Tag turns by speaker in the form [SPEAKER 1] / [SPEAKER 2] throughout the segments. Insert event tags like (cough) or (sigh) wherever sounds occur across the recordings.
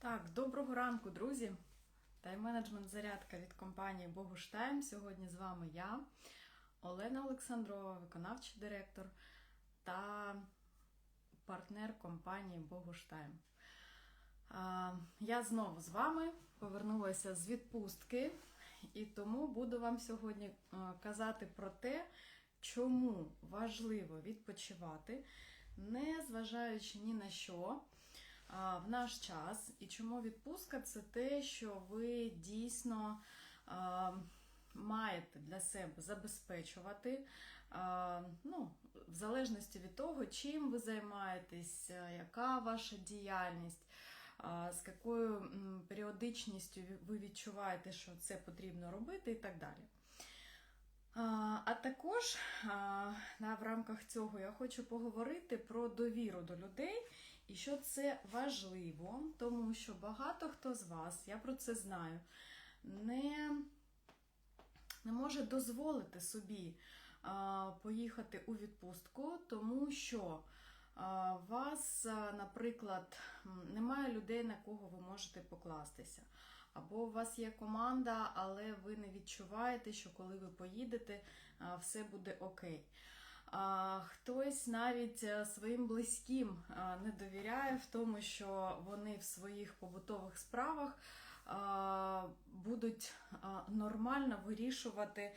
[SPEAKER 1] Так, доброго ранку, друзі! Тайм-менеджмент зарядка від компанії Богуштайм. Сьогодні з вами я, Олена Олександрова, виконавчий директор та партнер компанії Богуштайм. Я знову з вами повернулася з відпустки, і тому буду вам сьогодні е, казати про те, чому важливо відпочивати, не зважаючи ні на що в наш час. І чому відпустка це те, що ви дійсно маєте для себе забезпечувати, ну, в залежності від того, чим ви займаєтесь, яка ваша діяльність. З якою періодичністю ви відчуваєте, що це потрібно робити, і так далі. А також в рамках цього я хочу поговорити про довіру до людей, і що це важливо, тому що багато хто з вас, я про це знаю, не, не може дозволити собі а, поїхати у відпустку, тому що а, вас, наприклад, немає людей, на кого ви можете покластися. Або у вас є команда, але ви не відчуваєте, що коли ви поїдете, все буде окей. Хтось навіть е, своїм близьким не довіряє в тому, що вони в своїх побутових справах будуть нормально вирішувати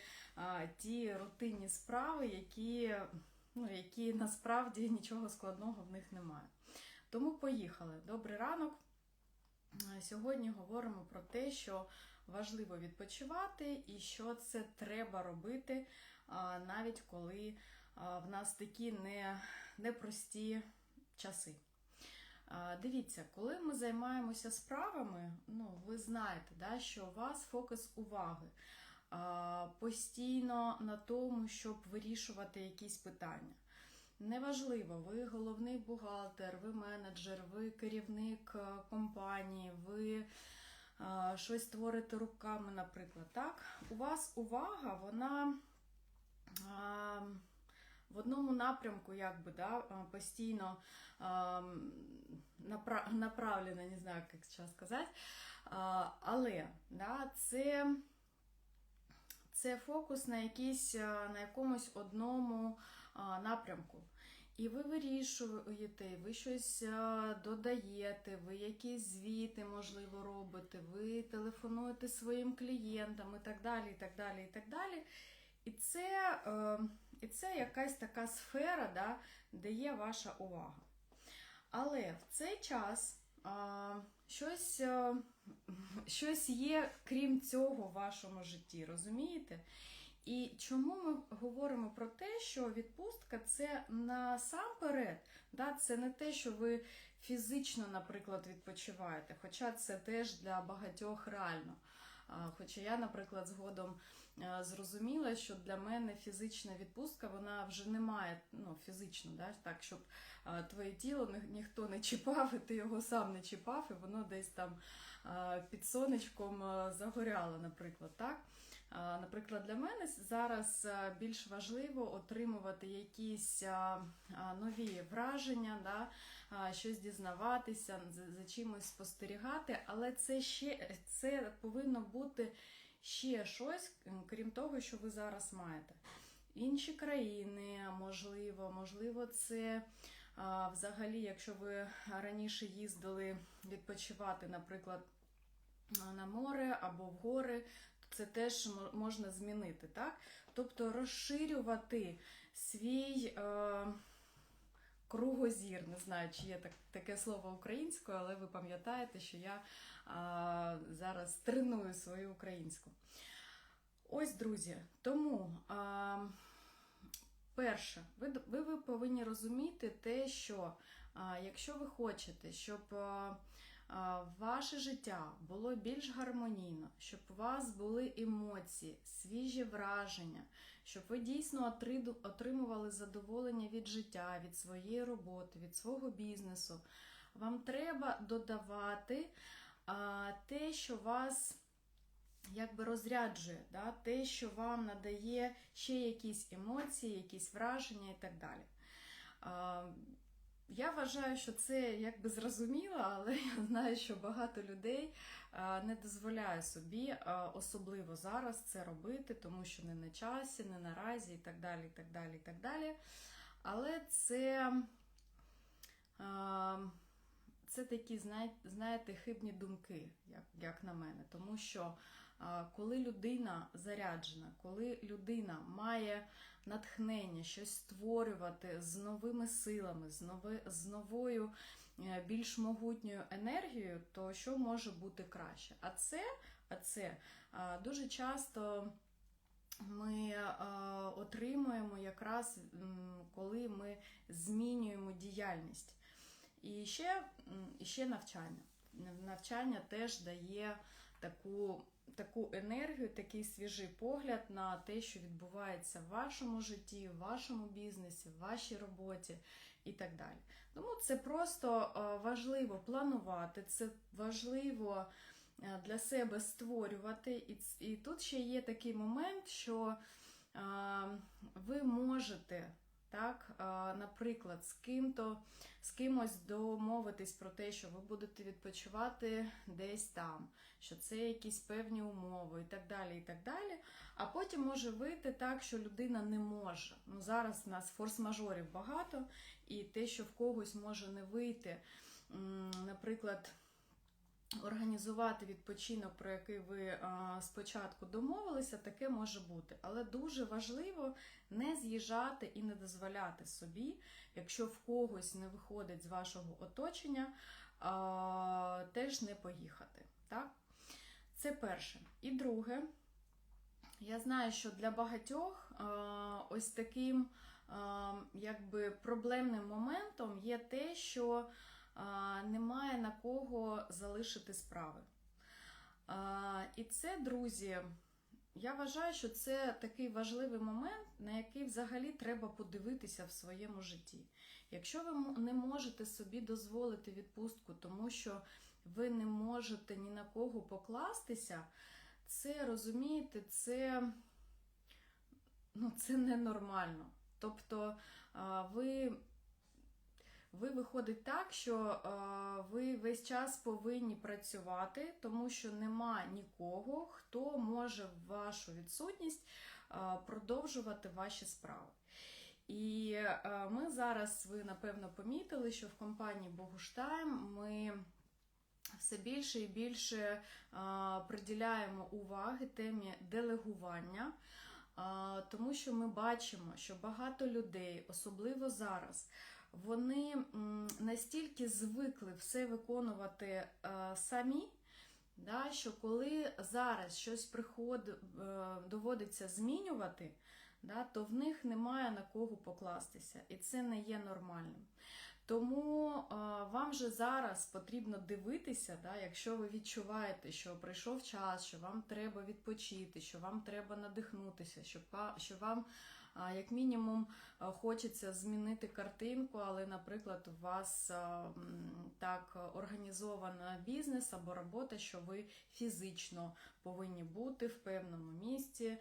[SPEAKER 1] ті рутинні справи, які, ну, які насправді нічого складного в них немає. Тому поїхали. Добрий ранок. Сьогодні говоримо про те, що важливо відпочивати і що це треба робити, навіть коли в нас такі не, непрості часи. Дивіться, коли ми займаємося справами, ну, ви знаєте, да, що у вас фокус уваги постійно на тому, щоб вирішувати якісь питання. Неважливо, ви головний бухгалтер, ви менеджер, ви керівник е, компанії, ви е, щось творите руками, наприклад. Так? У вас увага, вона напрямку, якби, да, постійно напра- направлена, не знаю, як зараз сказати. Але да, це. Це фокус на якійсь, на якомусь одному напрямку. І ви вирішуєте, ви щось додаєте, ви якісь звіти, можливо, робите, ви телефонуєте своїм клієнтам і так далі. І так далі, і так далі. І це, е, і це якась така сфера, да, де є ваша увага. Але в цей час а, щось, а, щось є, крім цього, в вашому житті, розумієте? І чому ми говоримо про те, що відпустка це насамперед, да, це не те, що ви фізично, наприклад, відпочиваєте, хоча це теж для багатьох реально. Хоча я, наприклад, згодом е, зрозуміла, що для мене фізична відпустка вона вже не має ну, фізично, да, так, щоб е, твоє тіло ні- ніхто не чіпав, і ти його сам не чіпав, і воно десь там е, під сонечком е, загоряло, наприклад. так. Наприклад, для мене зараз е, більш важливо отримувати якісь нові враження, да, щось дізнаватися, за чимось спостерігати, але це ще це повинно бути ще щось, крім того, що ви зараз маєте. Інші країни, можливо, можливо, це а, взагалі, якщо ви раніше їздили відпочивати, наприклад, на море або в гори, то це теж можна змінити, так? Тобто розширювати свій е, кругозір, не знаю, чи є так, таке слово українською, але ви пам'ятаєте, що я зараз треную свою українську. Ось, друзі, тому. Е, Перше, ви, ви, ви повинні розуміти те, що а, якщо ви хочете, щоб а, а, ваше життя було більш гармонійно, щоб у вас були емоції, свіжі враження, щоб ви дійсно отримували задоволення від життя, від своєї роботи, від свого бізнесу, вам треба додавати а, те, що вас якби розряджує, да? те, що вам надає ще якісь емоції, якісь враження і так далі. Я вважаю, що це якби зрозуміло, але я знаю, що багато людей не дозволяє собі, особливо зараз, це робити, тому що не на часі, не наразі і так далі. і так далі, і так далі. Але це, це такі, знаєте, хибні думки, як, на мене. Тому що коли людина заряджена, коли людина має натхнення, щось створювати з новими силами, з, нови, з новою, е, більш могутньою енергією, то що може бути краще? А це, а це дуже часто ми е, отримуємо якраз коли ми змінюємо діяльність. І ще, і ще навчання. Навчання теж дає таку, таку енергію, такий свіжий погляд на те, що відбувається в вашому житті, в вашому бізнесі, в вашій роботі і так далі. Тому це просто е, важливо планувати, це важливо е, для себе створювати. І, тут ще є такий момент, що е, ви можете. Так, наприклад, з ким-то, з кимось домовитись про те, що ви будете відпочивати десь там, що це якісь певні умови і так далі. і так далі. А потім може вийти так, що людина не може. Ну, зараз в нас форс-мажорів багато, і те, що в когось може не вийти, наприклад, організувати відпочинок, про який ви спочатку домовилися, таке може бути. Але дуже важливо не з'їжджати і не дозволяти собі, якщо в когось не виходить з вашого оточення, теж не поїхати. Так? Це перше. І друге, я знаю, що для багатьох ось таким якби проблемним моментом є те, що немає на кого залишити справи. І це, друзі, я вважаю, що це такий важливий момент, на який взагалі треба подивитися в своєму житті. Якщо ви не можете собі дозволити відпустку, тому що ви не можете ні на кого покластися, це розумієте, це, ну, це ненормально. Тобто ви, ви виходить так, що а, ви весь час повинні працювати, тому що нема нікого, хто може в вашу відсутність а, продовжувати ваші справи. І е, ми зараз, ви напевно помітили, що в компанії Богуштайм ми все більше і більше е, приділяємо уваги темі делегування, е, тому що ми бачимо, що багато людей, особливо зараз, вони настільки звикли все виконувати е, самі. Що коли зараз щось приходить, доводиться змінювати, то в них немає на кого покластися, і це не є нормальним. Тому е, вам же зараз потрібно дивитися, якщо ви відчуваєте, що прийшов час, що вам треба відпочити, що вам треба надихнутися, що, що вам, е, як мінімум, е, хочеться змінити картинку, але, наприклад, у вас е, так організована бізнес або робота, що ви фізично повинні бути в певному місці е,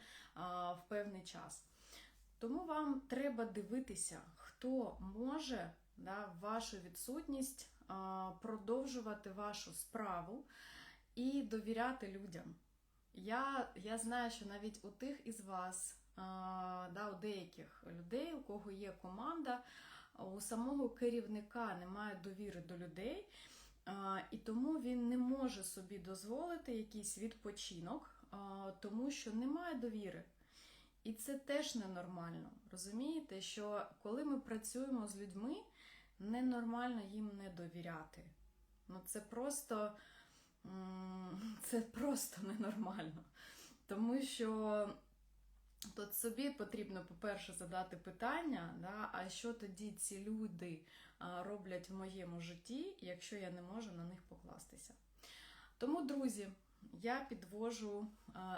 [SPEAKER 1] в певний час. Тому вам треба дивитися, хто може да, вашу відсутність продовжувати вашу справу і довіряти людям. Я, я знаю, що навіть у тих із вас, да, у деяких людей, у кого є команда, у самого керівника немає довіри до людей, і тому він не може собі дозволити якийсь відпочинок, тому що немає довіри. І це теж ненормально. Розумієте, що коли ми працюємо з людьми, ненормально їм не довіряти. Ну це просто, (laughs) це просто ненормально. Тому що тут собі потрібно, по-перше, задати питання, да, а що тоді ці люди роблять в моєму житті, якщо я не можу на них покластися. Тому, друзі, я підвожу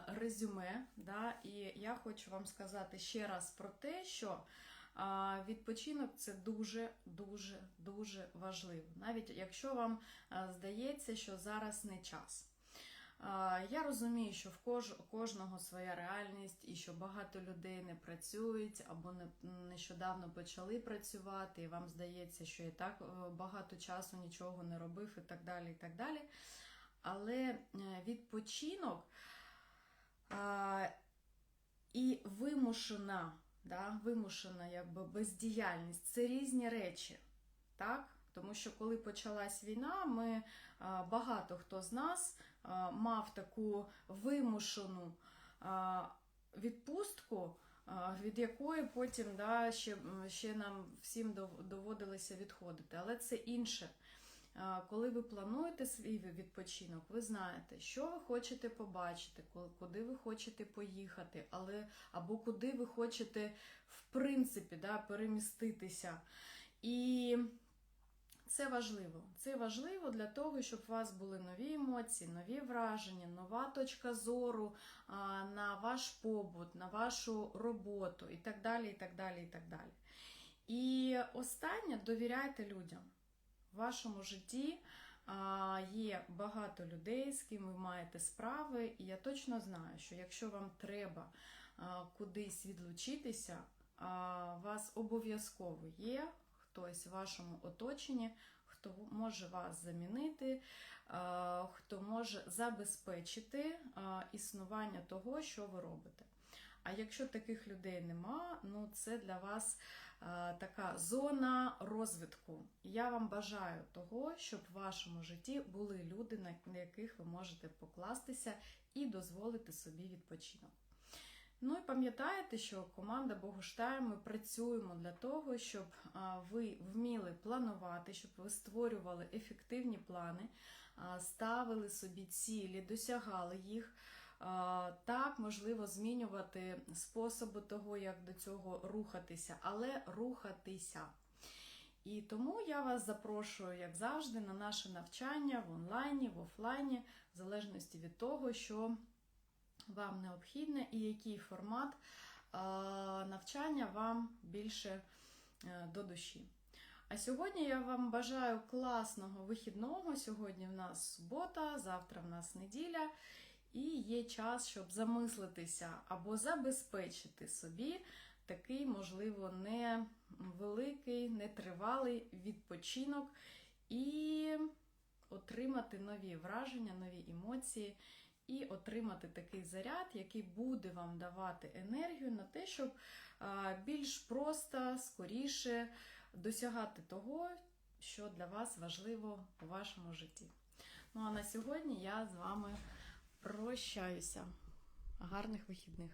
[SPEAKER 1] резюме, да, і я хочу вам сказати ще раз про те, що відпочинок це дуже, дуже, дуже важливо. Навіть якщо вам здається, що зараз не час. Я розумію, що в кож, кожного своя реальність, і що багато людей не працюють або не нещодавно почали працювати, і вам здається, що і так е, багато часу нічого не робив, і так далі. і так далі. Але е, відпочинок і вимушена, да, вимушена якби бездіяльність це різні речі. Так? Тому що коли почалась війна, ми багато хто з нас мав таку вимушену відпустку, від якої потім да, ще, ще нам всім доводилося відходити. Але це інше. Коли ви плануєте свій відпочинок, ви знаєте, що ви хочете побачити, куди ви хочете поїхати, але або куди ви хочете в принципі да, переміститися. І це важливо. Це важливо для того, щоб у вас були нові емоції, нові враження, нова точка зору на ваш побут, на вашу роботу і так далі. І так далі, і так далі. І останнє довіряйте людям. В вашому житті є багато людей, з ким ви маєте справи, і я точно знаю, що якщо вам треба кудись відлучитися, у вас обов'язково є хтось в вашому оточенні, хто може вас замінити, хто може забезпечити існування того, що ви робите. А якщо таких людей нема, ну це для вас а, така зона розвитку. Я вам бажаю того, щоб в вашому житті були люди, на яких ви можете покластися і дозволити собі відпочинок. Ну і пам'ятаєте, що команда Богуштайм ми працюємо для того, щоб ви вміли планувати, щоб ви створювали ефективні плани, ставили собі цілі, досягали їх. Так, можливо, змінювати способи того, як до цього рухатися, але рухатися. І тому я вас запрошую, як завжди, на наше навчання в онлайні, в офлайні, в залежності від того, що вам необхідне і який формат навчання вам більше е, до душі. А сьогодні я вам бажаю класного вихідного. Сьогодні в нас субота, завтра в нас неділя, і є час, щоб замислитися або забезпечити собі такий, можливо, невеликий, нетривалий відпочинок і отримати нові враження, нові емоції і отримати такий заряд, який буде вам давати енергію на те, щоб більш просто, скоріше досягати того, що для вас важливо у вашому житті. Ну а на сьогодні я з вами прощаюся. Гарних вихідних!